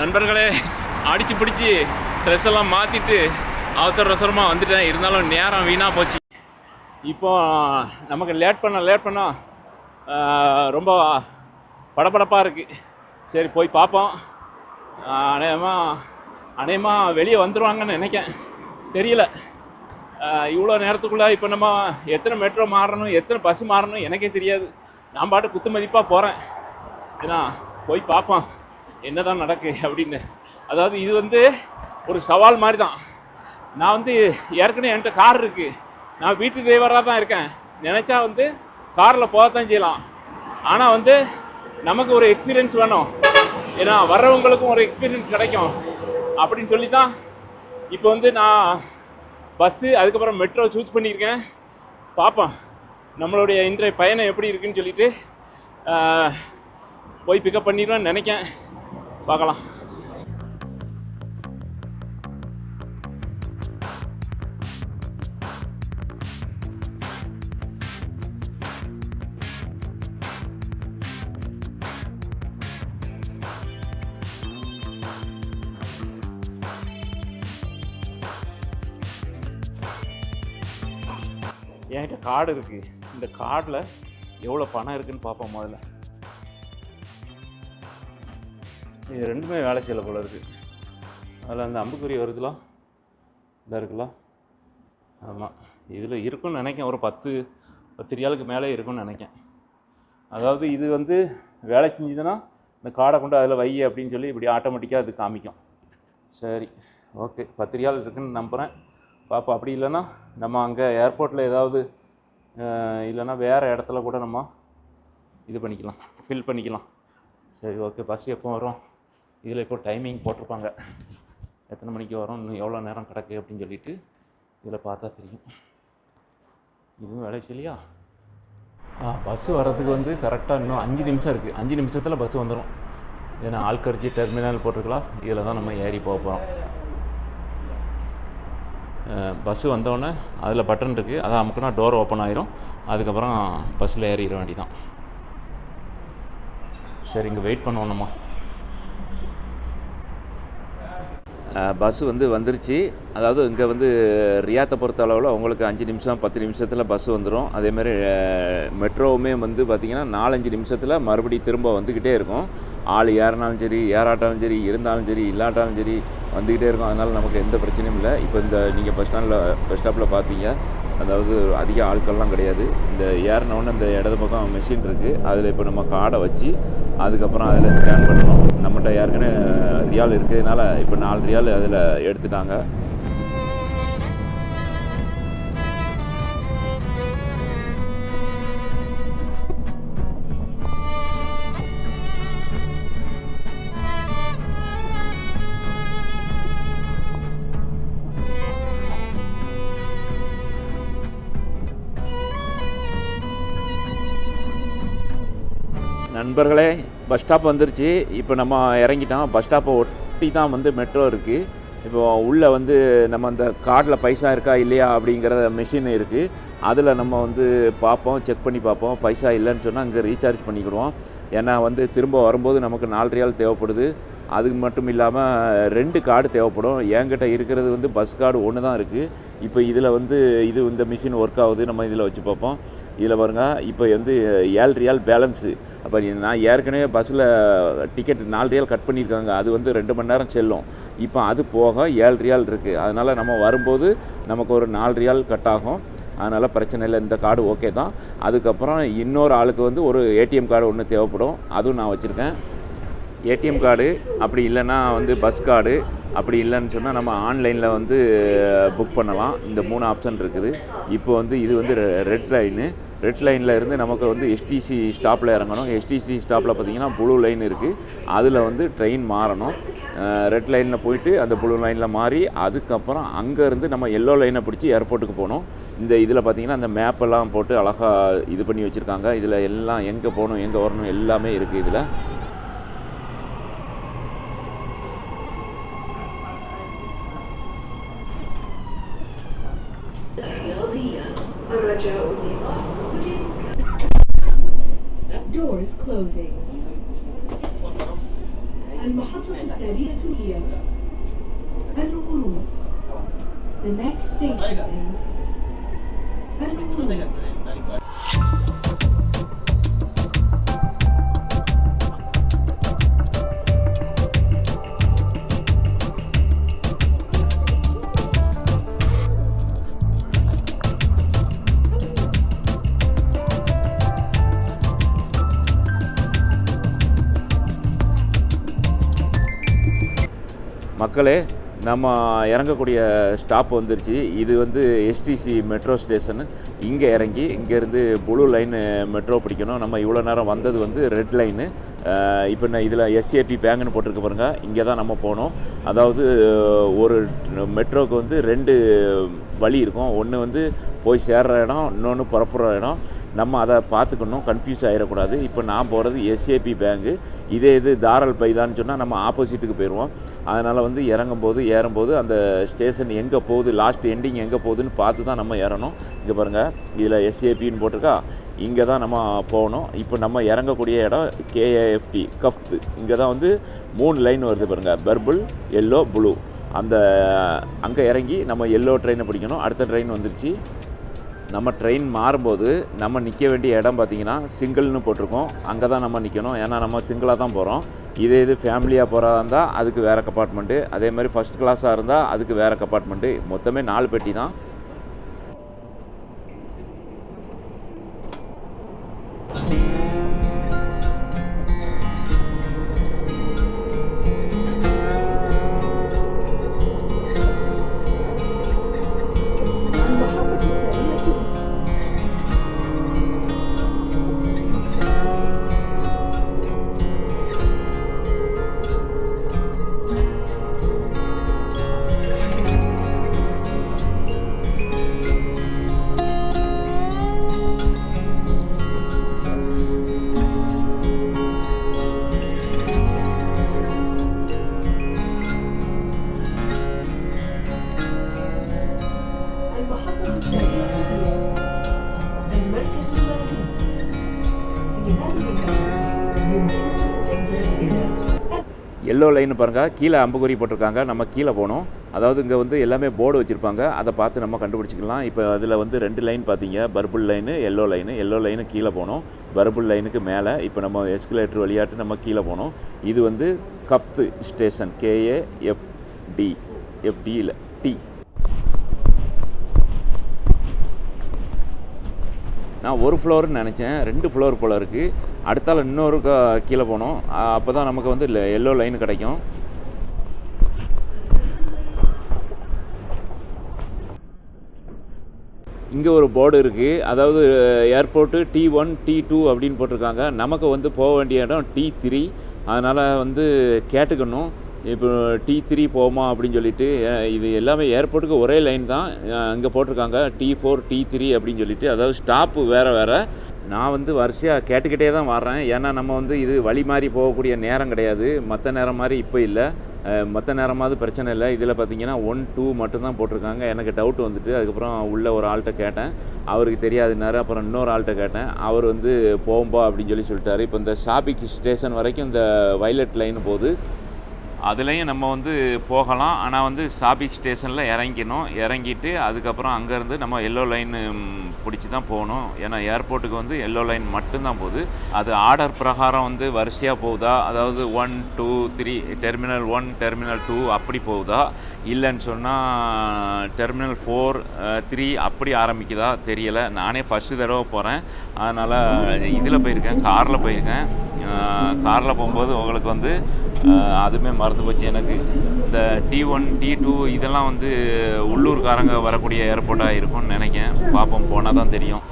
நண்பர்களே அடித்து பிடிச்சி ட்ரெஸ் எல்லாம் மாற்றிட்டு அவசர அவசரமாக வந்துட்டேன். இருந்தாலும் நேரம் வீணாக போச்சு. இப்போ நமக்கு லேட் பண்ண லேட் பண்ணால் ரொம்ப படபடப்பாக இருக்குது சரி போய் பார்ப்போம். அநேகமாக அநேகமாக வெளியே வந்துடுவாங்கன்னு நினைக்கேன். தெரியல. இவ்வளோ நேரத்துக்குள்ளே இப்போ நம்ம எத்தனை மெட்ரோ மாறணும் எத்தனை பஸ் மாறணும் எனக்கே தெரியாது. நான் பாட்டு குத்து மதிப்பாக போகிறேன் ஏன்னா போய் பார்ப்போம். என்னதான் நடக்கு அப்படின்னு. அதாவது இது வந்து ஒரு சவால் மாதிரி தான் நான் வந்து ஏற்கனவே என்கிட்ட கார் இருக்குது நான் வீட்டு டிரைவராக தான் இருக்கேன். நினச்சா வந்து காரில் போகத்தான் செய்யலாம். ஆனால் வந்து நமக்கு ஒரு எக்ஸ்பீரியன்ஸ் வேணும். ஏன்னா வர்றவங்களுக்கும் ஒரு எக்ஸ்பீரியன்ஸ் கிடைக்கும். அப்படின்னு சொல்லி தான் இப்போ வந்து நான் பஸ்ஸு அதுக்கப்புறம் மெட்ரோ சூஸ் பண்ணியிருக்கேன். பார்ப்போம் நம்மளுடைய இன்றைய பயணம் எப்படி இருக்குன்னு சொல்லிட்டு போய் பிக்கப் பண்ணிடுவேன்னு நினைக்கேன். பார்க்கலாம். என்கிட்ட கார்டு இருக்குது இந்த கார்டில் எவ்வளோ பணம் இருக்குதுன்னு பார்ப்போம் முதல்ல. இது ரெண்டுமே வேலை செய்யலை போல இருக்குது அதில் அந்த அம்புக்குறி வருதுலாம் இதாக இருக்கலாம் ஆமாம் இதில் இருக்குன்னு நினைக்கேன். ஒரு பத்து பத்து ரியாலுக்கு மேலே இருக்குன்னு நினைக்கேன். அதாவது இது வந்து வேலை செஞ்சுதுன்னா இந்த கார்டை கொண்டு அதில் வை அப்படின்னு சொல்லி இப்படி ஆட்டோமேட்டிக்காக அது காமிக்கும். சரி. ஓகே. பத்து ரியால் இருக்குன்னு நம்புகிறேன் பாப்பா அப்படி இல்லைன்னா நம்ம அங்கே ஏர்போர்ட்டில் ஏதாவது இல்லைன்னா வேறு இடத்துல கூட நம்ம இது பண்ணிக்கலாம். ஃபில் பண்ணிக்கலாம். சரி ஓகே. பஸ் எப்போ வரும்? இதில் இப்போ டைமிங் போட்டிருப்பாங்க. எத்தனை மணிக்கு வரும் இன்னும் எவ்வளோ நேரம் கிடக்கு அப்படின்னு சொல்லிட்டு இதில் பார்த்தா தெரியும். இதுவும் வேலை இல்லையா ஆ பஸ்ஸு வர்றதுக்கு வந்து கரெக்டாக இன்னும் அஞ்சு நிமிஷம் இருக்குது அஞ்சு நிமிஷத்தில் பஸ் வந்துடும் ஏன்னா ஆல்கர்ஜி டெர்மினல் போட்டிருக்கலாம். இதில் தான் நம்ம ஏறி போக போகிறோம் பஸ்ஸு வந்தோடனே அதில் பட்டன் இருக்குது அதை அமுக்குனா டோர் ஓப்பன் ஆயிரும். அதுக்கப்புறம் பஸ்ஸில் ஏறிட வேண்டியதான் சரி இங்கே வெயிட் பண்ணுவோம் நம்ம. பஸ்ஸு வந்து வந்துருச்சு. அதாவது இங்கே வந்து ரியாத்தை பொறுத்த அளவில் உங்களுக்கு அஞ்சு நிமிஷம் பத்து நிமிஷத்தில் பஸ் வந்துடும் அதேமாதிரி மெட்ரோவுமே வந்து பார்த்திங்கன்னா நாலஞ்சு நிமிஷத்தில் மறுபடியும் திரும்ப வந்துக்கிட்டே இருக்கும். ஆள் ஏறினாலும் சரி ஏறாட்டாலும் சரி இருந்தாலும் சரி இல்லாட்டாலும் சரி வந்துக்கிட்டே இருக்கும். அதனால் நமக்கு எந்த பிரச்சனையும் இல்லை. இப்போ இந்த நீங்கள் பஸ் ஸ்டாண்டில் பஸ் ஸ்டாப்பில் பார்த்தீங்க அதாவது அதிக ஆட்கள்லாம் கிடையாது. இந்த ஏறினோடனே இந்த இடது பக்கம் மெஷின் இருக்குது அதில் இப்போ நம்ம கார்டை வச்சு அதுக்கப்புறம் அதில் ஸ்கேன் பண்ணணும். நம்மகிட்ட ஏற்கனவே ரியால் இருக்கிறதுனால இப்போ நாலு ரியால் அதில் எடுத்துட்டாங்க. நண்பர்களே பஸ் ஸ்டாப் வந்துருச்சு. இப்போ நம்ம இறங்கிட்டோம். பஸ் ஸ்டாப்பை ஒட்டி தான் வந்து மெட்ரோ இருக்குது இப்போ உள்ளே வந்து நம்ம அந்த கார்டில் பைசா இருக்கா இல்லையா அப்படிங்கிற மிஷின் இருக்குது அதில் நம்ம வந்து பார்ப்போம் செக் பண்ணி பார்ப்போம். பைசா இல்லைன்னு சொன்னால் அங்கே ரீசார்ஜ் பண்ணிக்கிடுவோம். ஏன்னா வந்து திரும்ப வரும்போது நமக்கு நாலு ரியால் தேவைப்படுது. அதுக்கு மட்டும் இல்லாமல் ரெண்டு கார்டு தேவைப்படும். என்கிட்ட இருக்கிறது வந்து பஸ் கார்டு ஒன்று தான் இருக்குது இப்போ இதில் வந்து இது இந்த மிஷின் ஒர்க் ஆகுது. நம்ம இதில் வச்சு பார்ப்போம். இதில் பாருங்கள் இப்போ வந்து ஏழு ரியால் பேலன்ஸு அப்போ நான் ஏற்கனவே பஸ்ஸில் டிக்கெட் நாலு ரியால் கட் பண்ணியிருக்காங்க. அது வந்து ரெண்டு மணி நேரம் செல்லும். இப்போ அது போக ஏழு ரியால் இருக்குது அதனால் நம்ம வரும்போது நமக்கு ஒரு நாலு ரியால் கட் ஆகும். அதனால் பிரச்சனை இல்லை. இந்த கார்டு ஓகே தான். அதுக்கப்புறம் இன்னொரு ஆளுக்கு வந்து ஒரு ஏடிஎம் கார்டு ஒன்று தேவைப்படும். அதுவும் நான் வச்சுருக்கேன். ஏடிஎம் கார்டு அப்படி இல்லைன்னா வந்து பஸ் கார்டு அப்படி இல்லைன்னு சொன்னால் நம்ம ஆன்லைனில் வந்து புக் பண்ணலாம். இந்த மூணு ஆப்ஷன் இருக்குது. இப்போ வந்து இது வந்து ரெட் லைனு ரெட் லைனில் இருந்து நமக்கு வந்து எஸ்டிசி ஸ்டாப்பில் இறங்கணும். எஸ்டிசி ஸ்டாப்பில் பார்த்தீங்கன்னா ப்ளூ லைன் இருக்குது அதில் வந்து ட்ரெயின் மாறணும். ரெட் லைனில் போயிட்டு அந்த ப்ளூ லைனில் மாறி அதுக்கப்புறம் அங்கேருந்து நம்ம எல்லோ லைனை பிடிச்சி ஏர்போர்ட்டுக்கு போகணும். இந்த இதில் பார்த்தீங்கன்னா அந்த மேப்பெல்லாம் போட்டு அழகாக இது பண்ணி வச்சுருக்காங்க. இதில் எல்லாம் எங்கே போகணும் எங்கே வரணும் எல்லாமே இருக்குது இதில். The next station is. Hello. நம்ம இறங்கக்கூடிய ஸ்டாப் வந்துருச்சு. இது வந்து எஸ்டிசி மெட்ரோ ஸ்டேஷனு இங்கே இறங்கி இங்கேருந்து ப்ளூ லைனு மெட்ரோ பிடிக்கணும். நம்ம இவ்வளோ நேரம் வந்தது வந்து ரெட் லைனு இப்போ நான் இதில் எஸ்ஏபி பேங்குன்னு போட்டிருக்க பாருங்க. இங்கே தான் நம்ம போனோம். அதாவது ஒரு மெட்ரோவுக்கு வந்து ரெண்டு வழி இருக்கும். ஒன்று வந்து போய் சேர்ற இடம் இன்னொன்று புறப்புற இடம். நம்ம அதை பார்த்துக்கணும். கன்ஃபியூஸ் ஆகிடக்கூடாது இப்போ நான் போகிறது எஸ்ஏபி பேங்கு இதே இது தாரல் பைதான்னு சொன்னால் நம்ம ஆப்போசிட்டுக்கு போயிடுவோம் அதனால் வந்து இறங்கும்போது ஏறும்போது அந்த ஸ்டேஷன் எங்கே போகுது லாஸ்ட் எண்டிங் எங்கே போகுதுன்னு பார்த்து தான் நம்ம ஏறணும். இங்கே பாருங்கள் இதில் எஸ்ஏபின்னு போட்டிருக்கா. இங்கே தான் நம்ம போகணும். இப்போ நம்ம இறங்கக்கூடிய இடம் கேஏஎஃப்டி கஃப்த்து இங்கே தான் வந்து மூணு லைன் வருது பாருங்கள் பர்பிள் எல்லோ ப்ளூ அந்த அங்கே இறங்கி நம்ம எல்லோ ட்ரெயினை பிடிக்கணும். அடுத்த ட்ரெயின் வந்துருச்சு. நம்ம ட்ரெயின் மாறும்போது நம்ம நிற்க வேண்டிய இடம் பார்த்திங்கன்னா சிங்கிள்னு போட்டிருக்கோம். அங்கே தான் நம்ம நிற்கணும் ஏன்னா நம்ம சிங்கிளாக தான் போகிறோம் இதே இது ஃபேமிலியாக போகிறதா இருந்தால் அதுக்கு வேறு கப்பார்ட்மெண்ட்டு அதே மாதிரி ஃபஸ்ட் கிளாஸாக இருந்தால் அதுக்கு வேறு கப்பார்ட்மெண்ட்டு மொத்தமே நாலு பெட்டி தான். எல்லோ லைன் பாருங்கள் கீழே அம்புக்குறி போட்டிருக்காங்க. நம்ம கீழே போகணும் அதாவது இங்கே வந்து எல்லாமே போர்டு வச்சுருப்பாங்க. அதை பார்த்து நம்ம கண்டுபிடிச்சிக்கலாம். இப்போ அதில் வந்து ரெண்டு லைன் பார்த்தீங்க. Purple line yellow line yellow line கீழே போகணும் பர்புள் லைனுக்கு மேலே இப்போ நம்ம எஸ்கலேட்டர் வழியாட்டு நம்ம கீழே போகணும் இது வந்து கப்து ஸ்டேஷன் கேஏஎஃப்டி எஃப்டியில் டி நான் ஒரு ஃப்ளோர்னு நினச்சேன். ரெண்டு ஃப்ளோர் போல் இருக்குது அடுத்தால இன்னொரு கீழே போனோம். அப்போ தான் நமக்கு வந்து எல்லோ லைன் கிடைக்கும். இங்கே ஒரு போர்டு இருக்குது அதாவது airport T one T two அப்படின்னு போட்டிருக்காங்க. நமக்கு வந்து போக வேண்டிய இடம் டி த்ரீ அதனால் வந்து கேட்டுக்கணும். இப்போ டி த்ரீ போமா அப்படின்னு சொல்லிட்டு இது எல்லாமே ஏர்போர்ட்டுக்கு ஒரே லைன் தான் அங்கே போட்டிருக்காங்க. டி ஃபோர் டி த்ரீ அப்படின்னு சொல்லிட்டு அதாவது ஸ்டாப்பு வேறு வேறு. நான் வந்து வரிசையாக கேட்டுக்கிட்டே தான் வர்றேன். ஏன்னா நம்ம வந்து இது வழி மாறி போகக்கூடிய நேரம் கிடையாது. மற்ற நேரம் மாதிரி இப்போ இல்லை. மற்ற நேரமாவது பிரச்சனை இல்லை. இதில் பார்த்தீங்கன்னா ஒன் டூ மட்டும்தான் போட்டிருக்காங்க. எனக்கு டவுட் வந்துட்டு அதுக்கப்புறம் உள்ள ஒரு ஆள்கிட்ட கேட்டேன். அவருக்கு தெரியாதுனாரு அப்புறம் இன்னொரு ஆள்கிட்ட கேட்டேன். அவர் வந்து போகும்பா அப்படின்னு சொல்லி சொல்லிட்டாரு. இப்போ இந்த ஷாபிக் ஸ்டேஷன் வரைக்கும் இந்த வைலட் லைன் போகுது. அதுலேயும் நம்ம வந்து போகலாம். ஆனால் வந்து ஸ்டாபிக் ஸ்டேஷனில் இறங்கிக்கணும். இறங்கிட்டு அதுக்கப்புறம் அங்கேருந்து நம்ம எல்லோ லைன் பிடிச்சி தான் போகணும். ஏன்னா ஏர்போர்ட்டுக்கு வந்து எல்லோ லைன் மட்டும்தான் போகுது. அது ஆர்டர் பிரகாரம் வந்து வரிசையாக போகுதா? அதாவது one two three terminal one terminal two அப்படி போகுதா? இல்லைன்னு சொன்னால் டெர்மினல் ஃபோர் த்ரீ அப்படி ஆரம்பிக்குதா? தெரியலை. நானே ஃபஸ்ட்டு தடவை போகிறேன் அதனால் இதில் போயிருக்கேன். காரில் போயிருக்கேன். காரில் போகும்போது உங்களுக்கு வந்து அதுவுமே மறந்து போச்சு எனக்கு. இந்த டி ஒன் டி டூ இதெல்லாம் வந்து உள்ளூர்காரங்க வரக்கூடிய ஏர்போர்ட்டாக இருக்கும்னு நினைக்கிறேன். பார்ப்போம் போனால் தான் தெரியும்.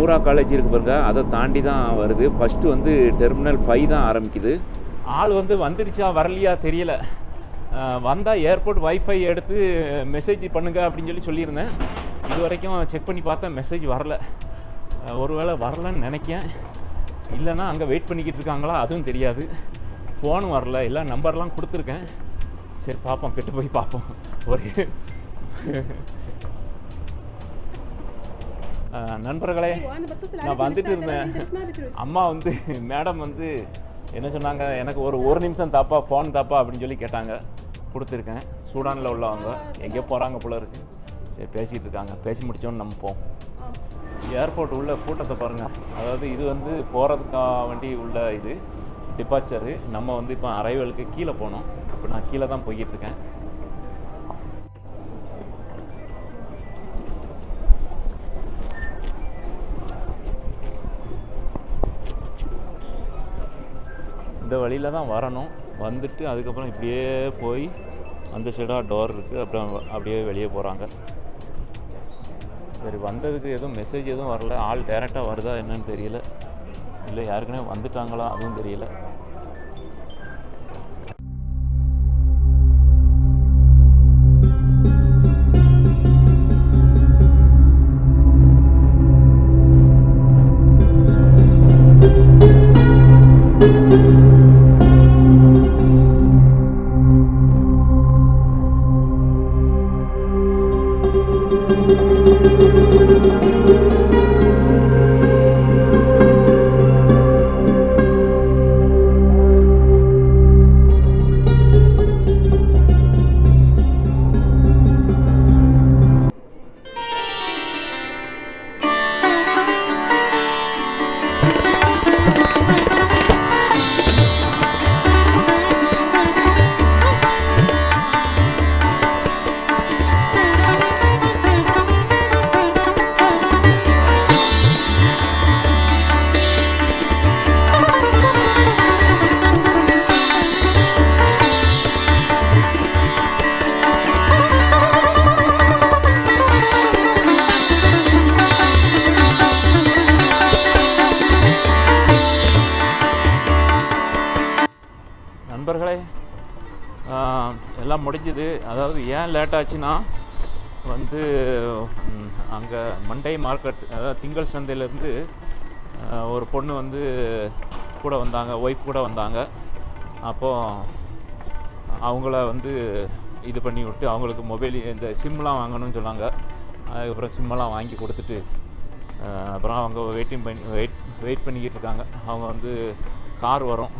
நூறா காலேஜ் இருக்குது பாருங்க. அதை தாண்டி தான் வருது. ஃபஸ்ட்டு வந்து டெர்மினல் ஃபைவ் தான் ஆரம்பிக்குது. ஆள் வந்து வந்துருச்சா வரலையா தெரியல. வந்தால் ஏர்போர்ட் வைஃபை எடுத்து மெசேஜ் பண்ணுங்க அப்படின்னு சொல்லி சொல்லியிருந்தேன். இது வரைக்கும் செக் பண்ணி பார்த்தேன் மெசேஜ் வரல. ஒருவேளை வரலன்னு நினைக்கேன். இல்லைன்னா அங்கே வெயிட் பண்ணிக்கிட்டு இருக்காங்களா அதுவும் தெரியாது. ஃபோனும் வரல. எல்லா நம்பர்லாம் கொடுத்துருக்கேன். சரி பார்ப்போம். கிட்ட போய் பார்ப்போம். ஒரு நண்பர்களே நான் வந்துட்டு இருந்தேன். அம்மா வந்து மேடம் வந்து என்ன சொன்னாங்க எனக்கு ஒரு ஒரு நிமிஷம் தாப்பா ஃபோன் தாப்பா அப்படின்னு சொல்லி கேட்டாங்க. கொடுத்துருக்கேன். சூடானில் உள்ளவங்க. எங்கேயோ போகிறாங்க போல இருக்கு. சரி பேசிகிட்டு இருக்காங்க. பேசி முடித்தோன்னு நம்ம போவோம் ஏர்போர்ட் உள்ள கூட்டத்தை பாருங்கள் அதாவது இது வந்து போகிறதுக்கா வண்டி உள்ள இது. டிபார்ச்சரு நம்ம வந்து இப்போ அரைவலுக்கு கீழே போனோம். இப்போ நான் கீழே தான் போய்கிட்டு இருக்கேன். வழியில் தான் வரணும். வந்துட்டு அதுக்கப்புறம் இப்படியே போய் அந்த சைடாக டோர் இருக்குது அப்புறம் அப்படியே வெளியே போகிறாங்க சரி வந்ததுக்கு எதுவும் மெசேஜ் எதுவும் வரல. ஆள் டேரெக்டாக வருதா என்னன்னு தெரியல. இல்லை யாருக்குனே வந்துட்டாங்களா? அதுவும் தெரியல. ஏன் லேட் ஆச்சுன்னா வந்து அங்கே மண்டே மார்க்கெட் அதாவது திங்கள் சந்தையிலேருந்து ஒரு பொண்ணு வந்து கூட வந்தாங்க ஒய்ஃப் கூட வந்தாங்க. அப்போது அவங்கள வந்து இது பண்ணி விட்டு அவங்களுக்கு மொபைல் இந்த சிம்லாம் வாங்கணும்னு சொன்னாங்க. அதுக்கப்புறம் சிம்மெல்லாம் வாங்கி கொடுத்துட்டு அப்புறம் அவங்க வெயிட்டிங் பண்ணி வெயிட் வெயிட் பண்ணிக்கிட்டு இருக்காங்க. அவங்க வந்து கார் வரும்.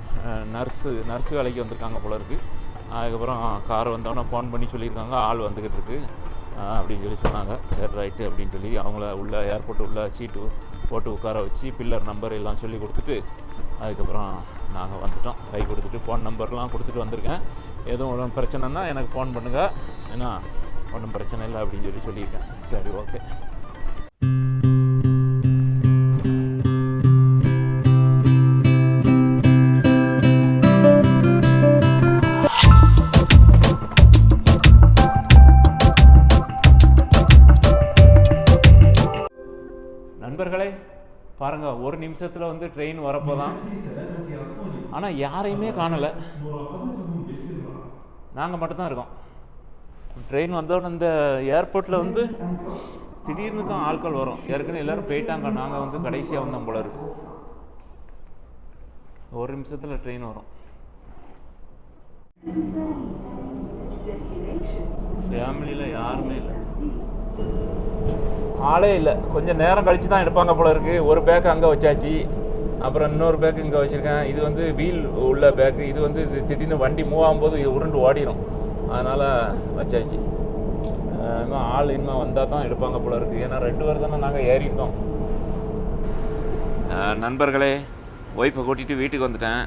நர்ஸு நர்ஸு வேலைக்கு வந்திருக்காங்க போல இருக்குது அதுக்கப்புறம் கார் வந்தோடனே ஃபோன் பண்ணி சொல்லியிருக்காங்க ஆள் வந்துக்கிட்டு இருக்கு. அப்படின்னு சொல்லி சொன்னாங்க. சரி ரைட்டு அப்படின்னு சொல்லி அவங்கள உள்ள ஏர்போர்ட் உள்ள சீட்டு போட்டு உட்கார வச்சு பில்லர் நம்பர் எல்லாம் சொல்லி கொடுத்துட்டு அதுக்கப்புறம் நாங்கள் வந்துட்டோம். கை கொடுத்துட்டு ஃபோன் நம்பர்லாம் கொடுத்துட்டு வந்திருக்கேன். எதுவும் ஒன்றும் பிரச்சனைன்னா எனக்கு ஃபோன் பண்ணுங்கள் ஏன்னா ஒன்றும் பிரச்சனை இல்லை அப்படின்னு சொல்லி சொல்லியிருக்கேன். சரி ஓகே நண்பர்களே பாருங்க ஒரு நிமிஷத்துல வந்து ட்ரெயின் வரப்போதான். ஆனா யாரையுமே காணல. நாங்க மட்டும் தான் இருக்கோம். ட்ரெயின் வந்தோடனே இந்த ஏர்போர்ட்ல வந்து திடீர்னு தான் ஆட்கள் வரும். ஏற்கனவே எல்லாரும் போயிட்டாங்க. நாங்க வந்து கடைசியா வந்தோம் போல இருக்கு. ஒரு நிமிஷத்துல ட்ரெயின் வரும். ஃபேமிலியில யாருமே இல்லை. ஆளே இல்லை. கொஞ்சம் நேரம் கழிச்சு தான் எடுப்பாங்க போல இருக்கு. ஒரு பேக் அங்கே வச்சாச்சு. அப்புறம் இன்னொரு பேக் இங்கே வச்சுருக்கேன். இது வந்து வீல் உள்ள பேக்கு இது வந்து இது திடீர்னு வண்டி மூவ் ஆகும்போது இது உருண்டு ஓடிடும் அதனால் வச்சாச்சு. இன்னும் ஆள் இன்னும் வந்தால் தான் எடுப்பாங்க போல இருக்குது ஏன்னா ரெண்டு பேர் தானே நாங்கள் ஏறிட்டோம் நண்பர்களே ஒய்ஃபை கூட்டிகிட்டு வீட்டுக்கு வந்துட்டேன்.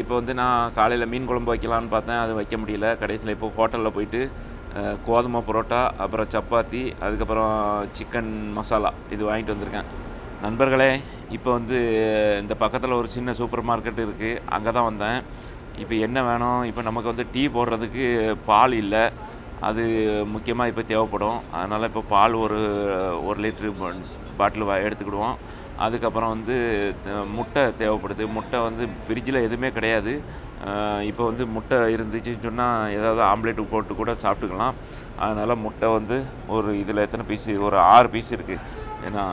இப்போ வந்து நான் காலையில் மீன் குழம்பு வைக்கலான்னு பார்த்தேன். அது வைக்க முடியல. கடைசியில் இப்போ ஹோட்டலில் போயிட்டு கோதுமை புரோட்டா அப்புறம் சப்பாத்தி அதுக்கப்புறம் சிக்கன் மசாலா இது வாங்கிட்டு வந்திருக்கேன். நண்பர்களே இப்போ வந்து இந்த பக்கத்தில் ஒரு சின்ன சூப்பர் மார்க்கெட் இருக்குது அங்கே தான் வந்தேன். இப்போ என்ன வேணும்? இப்போ நமக்கு வந்து டீ போடுறதுக்கு பால் இல்லை. அது முக்கியமாக இப்போ தேவைப்படும். அதனால் இப்போ பால் ஒரு ஒரு லிட்ரு பாட்டில் வா எடுத்துக்கிடுவோம். அதுக்கப்புறம் வந்து முட்டை தேவைப்படுது. முட்டை வந்து ஃப்ரிட்ஜில் எதுவுமே கிடையாது. இப்போ வந்து முட்டை இருந்துச்சுன்னு சொன்னால் ஏதாவது ஆம்லேட் போட்டு கூட சாப்பிட்டுக்கலாம். அதனால் முட்டை வந்து ஒரு இதில் எத்தனை பீஸ் ஒரு ஆறு பீஸ் இருக்குது ஏன்னா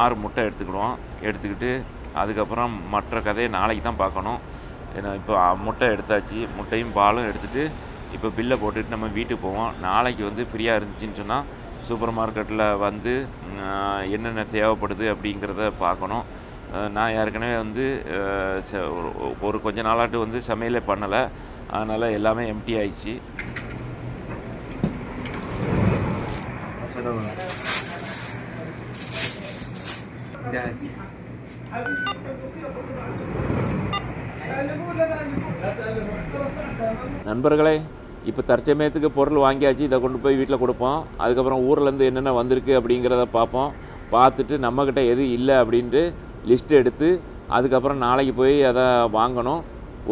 ஆறு முட்டை எடுத்துக்கிடுவோம். எடுத்துக்கிட்டு அதுக்கப்புறம் மற்ற கதையை நாளைக்கு தான் பார்க்கணும். ஏன்னா இப்போ முட்டை எடுத்தாச்சு. முட்டையும் பாலும் எடுத்துகிட்டு இப்போ பில்லை போட்டுட்டு நம்ம வீட்டுக்கு போவோம். நாளைக்கு வந்து ஃப்ரீயாக இருந்துச்சுன்னு சொன்னால் சூப்பர் மார்க்கெட்டில் வந்து என்னென்ன தேவைப்படுது அப்படிங்கிறத பார்க்கணும். நான் ஏற்கனவே வந்து ச- ஒரு கொஞ்ச நாளாட்டு வந்து சமையலே பண்ணலை. அதனால் எல்லாமே எம்டி ஆயிடுச்சு. நண்பர்களே இப்போ தற்சமயத்துக்கு பொருள் வாங்கியாச்சு. இதை கொண்டு போய் வீட்டில் கொடுப்போம். அதுக்கப்புறம் ஊர்லேருந்து என்னென்ன வந்திருக்கு அப்படிங்கிறத பார்ப்போம். பார்த்துட்டு நம்மக்கிட்ட எது இல்லை அப்படின்ட்டு லிஸ்ட் எடுத்து அதுக்கப்புறம் நாளைக்கு போய் அதை வாங்கணும்.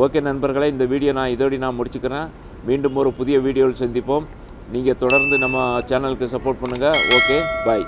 ஓகே நண்பர்களே இந்த வீடியோ நான் இதோடி நான் முடிச்சுக்கிறேன். மீண்டும் ஒரு புதிய வீடியோவில் சந்திப்போம். நீங்கள் தொடர்ந்து நம்ம சேனலுக்கு சப்போர்ட் பண்ணுங்கள் ஓகே பாய்